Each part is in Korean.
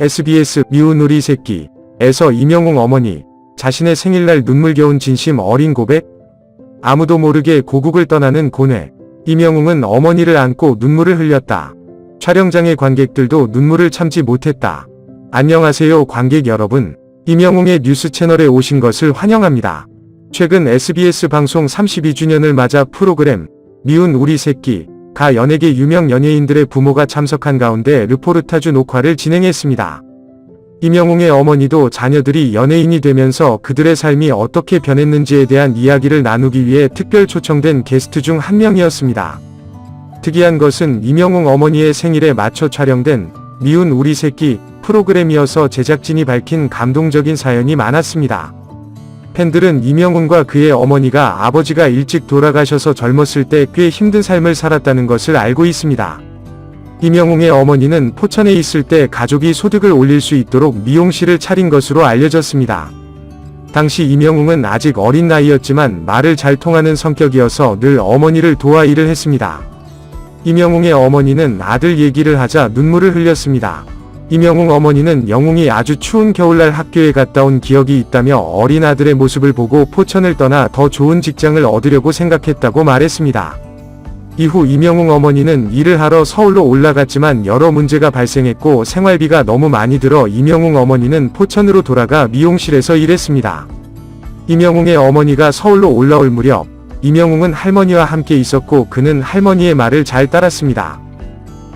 SBS 미운 우리 새끼에서 이명웅 어머니 자신의 생일날 눈물겨운 진심 어린 고백 아무도 모르게 고국을 떠나는 고뇌 이명웅은 어머니를 안고 눈물을 흘렸다. 촬영장의 관객들도 눈물을 참지 못했다. 안녕하세요 관객 여러분. 이명웅의 뉴스 채널에 오신 것을 환영합니다. 최근 SBS 방송 32주년을 맞아 프로그램 미운 우리 새끼 가 연예계 유명 연예인들의 부모가 참석한 가운데 르포르타주 녹화를 진행했습니다. 이명웅의 어머니도 자녀들이 연예인이 되면서 그들의 삶이 어떻게 변했는지에 대한 이야기를 나누기 위해 특별 초청된 게스트 중 한 명이었습니다. 특이한 것은 이명웅 어머니의 생일에 맞춰 촬영된 미운 우리 새끼 프로그램이어서 제작진이 밝힌 감동적인 사연이 많았습니다. 팬들은 이명웅과 그의 어머니가 아버지가 일찍 돌아가셔서 젊었을 때 꽤 힘든 삶을 살았다는 것을 알고 있습니다. 이명웅의 어머니는 포천에 있을 때 가족이 소득을 올릴 수 있도록 미용실을 차린 것으로 알려졌습니다. 당시 이명웅은 아직 어린 나이였지만 말을 잘 통하는 성격이어서 늘 어머니를 도와 일을 했습니다. 이명웅의 어머니는 아들 얘기를 하자 눈물을 흘렸습니다. 이명웅 어머니는 영웅이 아주 추운 겨울날 학교에 갔다 온 기억이 있다며 어린 아들의 모습을 보고 포천을 떠나 더 좋은 직장을 얻으려고 생각했다고 말했습니다. 이후 이명웅 어머니는 일을 하러 서울로 올라갔지만 여러 문제가 발생했고 생활비가 너무 많이 들어 이명웅 어머니는 포천으로 돌아가 미용실에서 일했습니다. 이명웅의 어머니가 서울로 올라올 무렵 이명웅은 할머니와 함께 있었고 그는 할머니의 말을 잘 따랐습니다.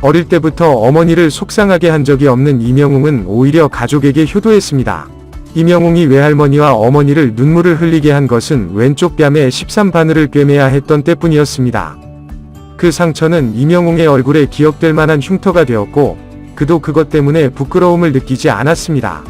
어릴 때부터 어머니를 속상하게 한 적이 없는 이명웅은 오히려 가족에게 효도했습니다. 이명웅이 외할머니와 어머니를 눈물을 흘리게 한 것은 왼쪽 뺨에 13바늘을 꿰매야 했던 때뿐이었습니다. 그 상처는 이명웅의 얼굴에 기억될 만한 흉터가 되었고, 그도 그것 때문에 부끄러움을 느끼지 않았습니다.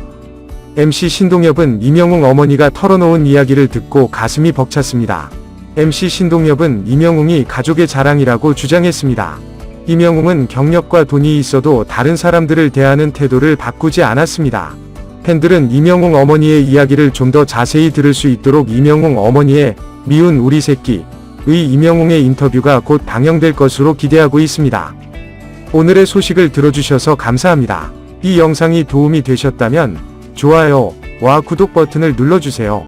MC 신동엽은 이명웅 어머니가 털어놓은 이야기를 듣고 가슴이 벅찼습니다. MC 신동엽은 이명웅이 가족의 자랑이라고 주장했습니다. 이명웅은 경력과 돈이 있어도 다른 사람들을 대하는 태도를 바꾸지 않았습니다. 팬들은 이명웅 어머니의 이야기를 좀 더 자세히 들을 수 있도록 이명웅 어머니의 미운 우리 새끼 의 이명웅의 인터뷰가 곧 방영될 것으로 기대하고 있습니다. 오늘의 소식을 들어주셔서 감사합니다. 이 영상이 도움이 되셨다면 좋아요와 구독 버튼을 눌러주세요.